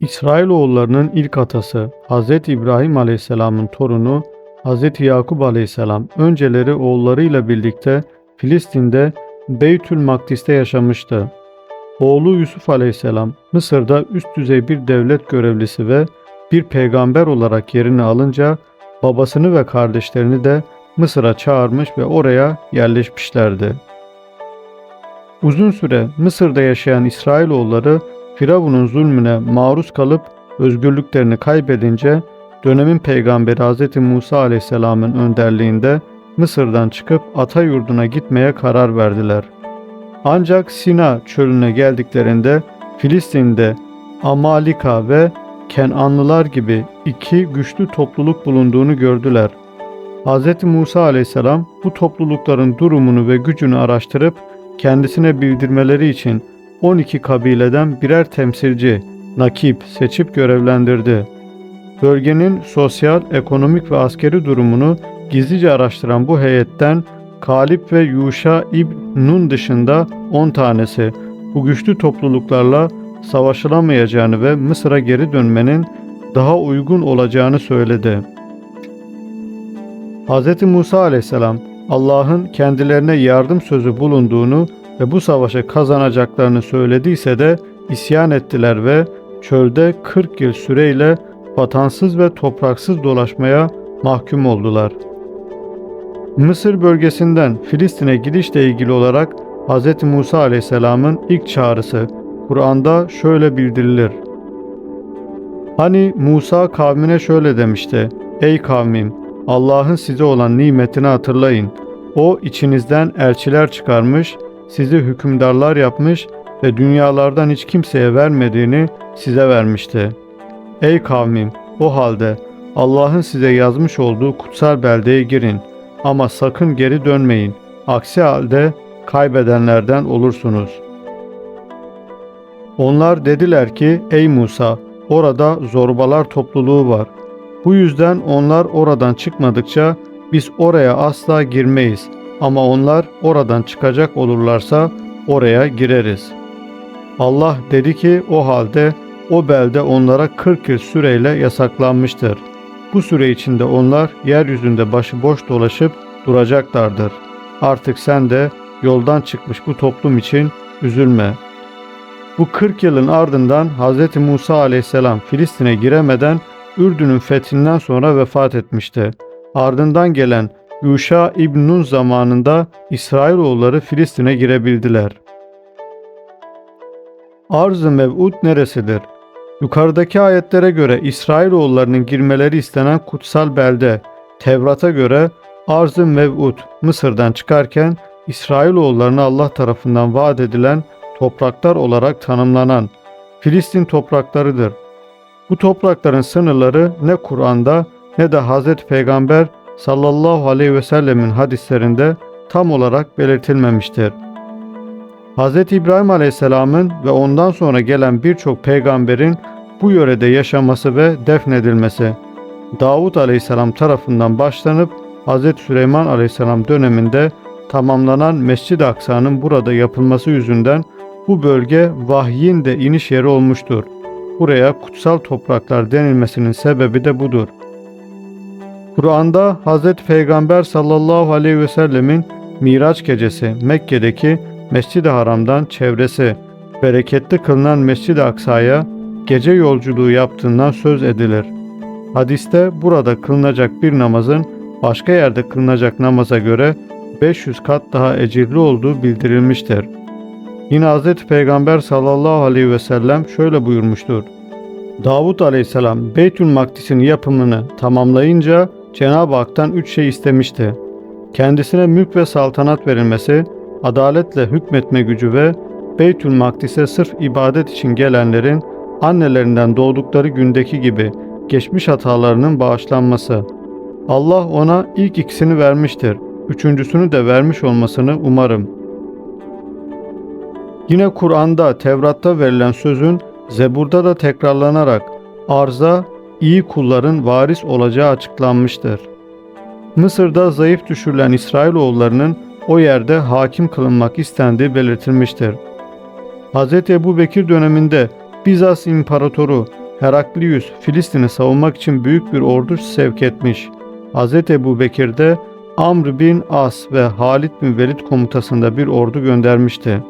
İsrailoğullarının ilk atası Hz. İbrahim Aleyhisselam'ın torunu Hz. Yakup Aleyhisselam önceleri oğullarıyla birlikte Filistin'de Beytül Makdis'te yaşamıştı. Oğlu Yusuf Aleyhisselam Mısır'da üst düzey bir devlet görevlisi ve bir peygamber olarak yerini alınca babasını ve kardeşlerini de Mısır'a çağırmış ve oraya yerleşmişlerdi. Uzun süre Mısır'da yaşayan İsrailoğulları Firavun'un zulmüne maruz kalıp özgürlüklerini kaybedince dönemin peygamberi Hz. Musa Aleyhisselam'ın önderliğinde Mısır'dan çıkıp ata yurduna gitmeye karar verdiler. Ancak Sina çölüne geldiklerinde Filistin'de Amalika ve Kenanlılar gibi iki güçlü topluluk bulunduğunu gördüler. Hz. Musa aleyhisselam bu toplulukların durumunu ve gücünü araştırıp kendisine bildirmeleri için 12 kabileden birer temsilci, nakip seçip görevlendirdi. Bölgenin sosyal, ekonomik ve askeri durumunu gizlice araştıran bu heyetten Kalip ve Yuşa İbn Nun dışında 10 tanesi bu güçlü topluluklarla savaşılamayacağını ve Mısır'a geri dönmenin daha uygun olacağını söyledi. Hz. Musa aleyhisselam Allah'ın kendilerine yardım sözü bulunduğunu ve bu savaşı kazanacaklarını söylediyse de isyan ettiler ve çölde 40 yıl süreyle vatansız ve topraksız dolaşmaya mahkum oldular. Mısır bölgesinden Filistin'e gidişle ilgili olarak Hz. Musa aleyhisselamın ilk çağrısı Kur'an'da şöyle bildirilir. Hani Musa kavmine şöyle demişti. Ey kavmim Allah'ın size olan nimetini hatırlayın. O içinizden elçiler çıkarmış, sizi hükümdarlar yapmış ve dünyalardan hiç kimseye vermediğini size vermişti. Ey kavmim o halde Allah'ın size yazmış olduğu kutsal beldeye girin ama sakın geri dönmeyin. Aksi halde kaybedenlerden olursunuz. Onlar dediler ki ey Musa orada zorbalar topluluğu var. Bu yüzden onlar oradan çıkmadıkça biz oraya asla girmeyiz ama onlar oradan çıkacak olurlarsa oraya gireriz. Allah dedi ki o halde o belde onlara 40 yıl süreyle yasaklanmıştır. Bu süre içinde onlar yeryüzünde başıboş dolaşıp duracaklardır. Artık sen de yoldan çıkmış bu toplum için üzülme. Bu 40 yılın ardından Hz. Musa aleyhisselam Filistin'e giremeden Ürdün'ün fethinden sonra vefat etmişti. Ardından gelen Yuşa İbn Nun zamanında İsrailoğulları Filistin'e girebildiler. Arz-ı Mev'ud neresidir? Yukarıdaki ayetlere göre İsrailoğullarının girmeleri istenen kutsal belde, Tevrat'a göre Arz-ı Mev'ud Mısır'dan çıkarken İsrailoğullarına Allah tarafından vaat edilen topraklar olarak tanımlanan Filistin topraklarıdır. Bu toprakların sınırları ne Kur'an'da ne de Hz. Peygamber sallallahu aleyhi ve sellemin hadislerinde tam olarak belirtilmemiştir. Hz. İbrahim aleyhisselamın ve ondan sonra gelen birçok peygamberin bu yörede yaşaması ve defnedilmesi, Davut aleyhisselam tarafından başlanıp Hz. Süleyman aleyhisselam döneminde tamamlanan Mescid-i Aksa'nın burada yapılması yüzünden bu bölge vahyin de iniş yeri olmuştur. Buraya kutsal topraklar denilmesinin sebebi de budur. Kur'an'da Hz. Peygamber sallallahu aleyhi ve sellemin Miraç gecesi Mekke'deki Mescid-i Haram'dan çevresi bereketli kılınan Mescid-i Aksa'ya gece yolculuğu yaptığından söz edilir. Hadiste burada kılınacak bir namazın başka yerde kılınacak namaza göre 500 kat daha ecirli olduğu bildirilmiştir. Yine Hz. Peygamber sallallahu aleyhi ve sellem şöyle buyurmuştur. Davut aleyhisselam Beytül Makdis'in yapımını tamamlayınca Cenab-ı Hak'tan üç şey istemişti. Kendisine mülk ve saltanat verilmesi, adaletle hükmetme gücü ve Beytül Makdis'e sırf ibadet için gelenlerin annelerinden doğdukları gündeki gibi geçmiş hatalarının bağışlanması. Allah ona ilk ikisini vermiştir. Üçüncüsünü de vermiş olmasını umarım. Yine Kur'an'da, Tevrat'ta verilen sözün Zebur'da da tekrarlanarak arza iyi kulların varis olacağı açıklanmıştır. Mısır'da zayıf düşürülen İsrailoğullarının o yerde hakim kılınmak istendiği belirtilmiştir. Hz. Ebu Bekir döneminde Bizans İmparatoru Heraklius Filistin'i savunmak için büyük bir ordu sevk etmiş. Hz. Ebu Bekir de Amr bin As ve Halid bin Velid komutasında bir ordu göndermişti.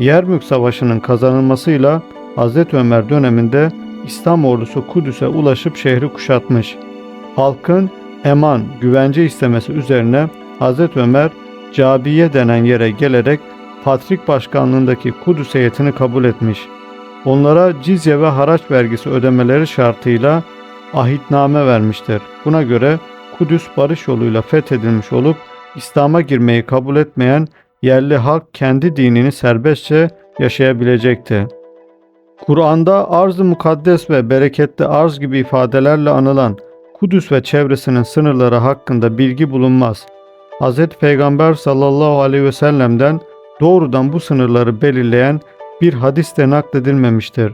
Yermük Savaşı'nın kazanılmasıyla Hz. Ömer döneminde İslam ordusu Kudüs'e ulaşıp şehri kuşatmış. Halkın eman, güvence istemesi üzerine Hz. Ömer Cabiye denen yere gelerek Patrik başkanlığındaki Kudüs heyetini kabul etmiş. Onlara cizye ve haraç vergisi ödemeleri şartıyla ahitname vermiştir. Buna göre Kudüs barış yoluyla fethedilmiş olup İslam'a girmeyi kabul etmeyen yerli halk kendi dinini serbestçe yaşayabilecekti. Kur'an'da arz-ı mukaddes ve bereketli arz gibi ifadelerle anılan Kudüs ve çevresinin sınırları hakkında bilgi bulunmaz. Hz. Peygamber sallallahu aleyhi ve sellem'den doğrudan bu sınırları belirleyen bir hadis de nakledilmemiştir.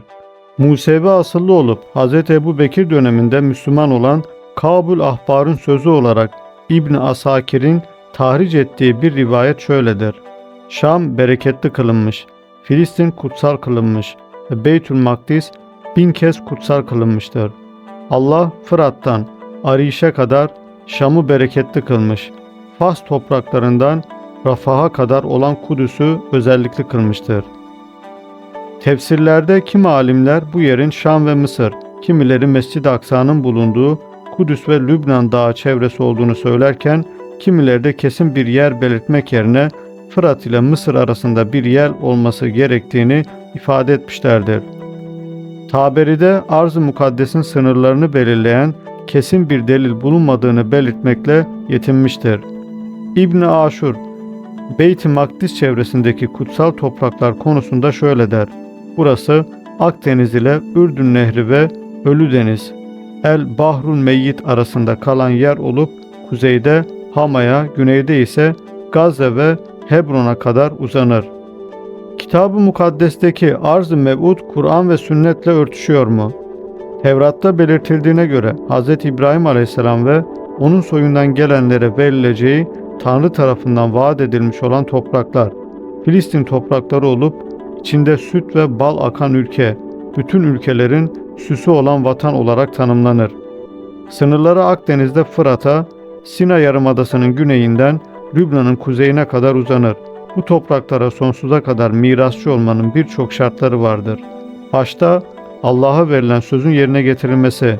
Musevi asıllı olup Hz. Ebu Bekir döneminde Müslüman olan Kabul Ahbar'ın sözü olarak İbn Asakir'in tahric ettiği bir rivayet şöyledir. Şam bereketli kılınmış, Filistin kutsal kılınmış ve Beytül Makdis bin kez kutsal kılınmıştır. Allah Fırat'tan Ariş'e kadar Şam'ı bereketli kılmış. Fas topraklarından Rafah'a kadar olan Kudüs'ü özellikle kılmıştır. Tefsirlerde kimi alimler bu yerin Şam ve Mısır, kimileri Mescid-i Aksa'nın bulunduğu Kudüs ve Lübnan dağı çevresi olduğunu söylerken, kimileri de kesin bir yer belirtmek yerine Fırat ile Mısır arasında bir yer olması gerektiğini ifade etmişlerdir. Taberi'de arz-ı mukaddesin sınırlarını belirleyen kesin bir delil bulunmadığını belirtmekle yetinmiştir. İbn Aşur, Beyt-i Makdis çevresindeki kutsal topraklar konusunda şöyle der. Burası Akdeniz ile Ürdün Nehri ve Ölü Deniz, El Bahrul Meyyit arasında kalan yer olup kuzeyde Hama'ya, güneyde ise Gazze ve Hebron'a kadar uzanır. Kitab-ı Mukaddes'teki arz-ı mev'ud Kur'an ve sünnetle örtüşüyor mu? Tevrat'ta belirtildiğine göre Hz. İbrahim aleyhisselam ve onun soyundan gelenlere verileceği Tanrı tarafından vaat edilmiş olan topraklar, Filistin toprakları olup içinde süt ve bal akan ülke, bütün ülkelerin süsü olan vatan olarak tanımlanır. Sınırları Akdeniz'de Fırat'a, Sina Yarımadası'nın güneyinden Lübnan'ın kuzeyine kadar uzanır. Bu topraklara sonsuza kadar mirasçı olmanın birçok şartları vardır. Başta Allah'a verilen sözün yerine getirilmesi,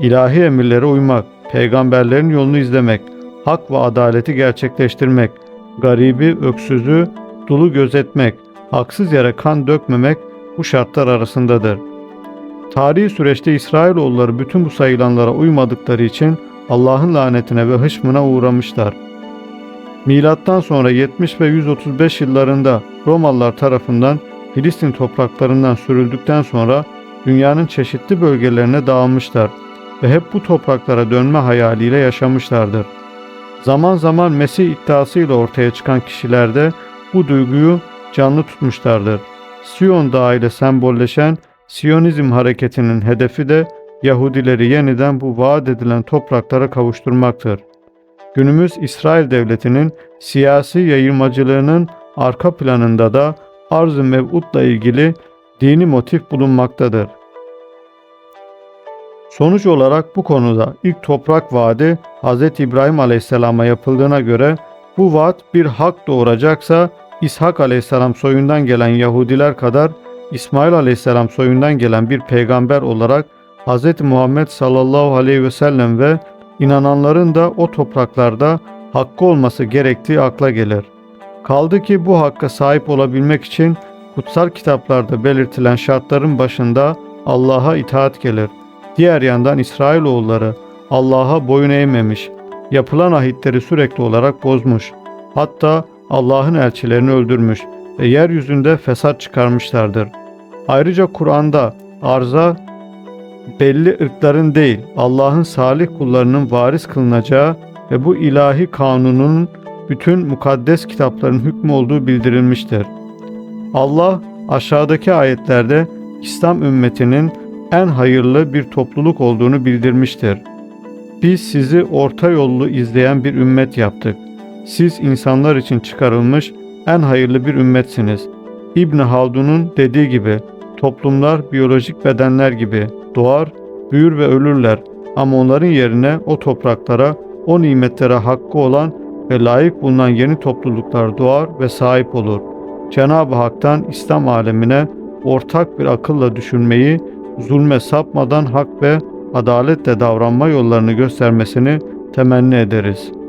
ilahi emirlere uymak, peygamberlerin yolunu izlemek, hak ve adaleti gerçekleştirmek, garibi, öksüzü, dulu gözetmek, haksız yere kan dökmemek bu şartlar arasındadır. Tarihi süreçte İsrailoğulları bütün bu sayılanlara uymadıkları için Allah'ın lanetine ve hışmına uğramışlar. Milattan sonra 70 ve 135 yıllarında Romalılar tarafından Filistin topraklarından sürüldükten sonra dünyanın çeşitli bölgelerine dağılmışlar ve hep bu topraklara dönme hayaliyle yaşamışlardır. Zaman zaman Mesih iddiasıyla ortaya çıkan kişilerde bu duyguyu canlı tutmuşlardır. Siyon Dağı ile sembolleşen Siyonizm hareketinin hedefi de Yahudileri yeniden bu vaat edilen topraklara kavuşturmaktır. Günümüz İsrail devletinin siyasi yayılmacılığının arka planında da arz-ı mev'udla ilgili dini motif bulunmaktadır. Sonuç olarak bu konuda ilk toprak vaadi Hz. İbrahim Aleyhisselam'a yapıldığına göre bu vaat bir hak doğuracaksa İshak Aleyhisselam soyundan gelen Yahudiler kadar İsmail Aleyhisselam soyundan gelen bir peygamber olarak Hz. Muhammed sallallahu aleyhi ve sellem ve inananların da o topraklarda hakkı olması gerektiği akla gelir. Kaldı ki bu hakka sahip olabilmek için kutsal kitaplarda belirtilen şartların başında Allah'a itaat gelir. Diğer yandan İsrailoğulları Allah'a boyun eğmemiş, yapılan ahitleri sürekli olarak bozmuş. Hatta Allah'ın elçilerini öldürmüş ve yeryüzünde fesat çıkarmışlardır. Ayrıca Kur'an'da arza belli ırkların değil Allah'ın salih kullarının varis kılınacağı ve bu ilahi kanunun bütün mukaddes kitapların hükmü olduğu bildirilmiştir. Allah aşağıdaki ayetlerde İslam ümmetinin en hayırlı bir topluluk olduğunu bildirmiştir. Biz sizi orta yollu izleyen bir ümmet yaptık. Siz insanlar için çıkarılmış en hayırlı bir ümmetsiniz. İbn Haldun'un dediği gibi toplumlar biyolojik bedenler gibi doğar, büyür ve ölürler. Ama onların yerine o topraklara, o nimetlere hakkı olan ve layık bulunan yeni topluluklar doğar ve sahip olur. Cenab-ı Hak'tan İslam alemine ortak bir akılla düşünmeyi, zulme sapmadan hak ve adaletle davranma yollarını göstermesini temenni ederiz.''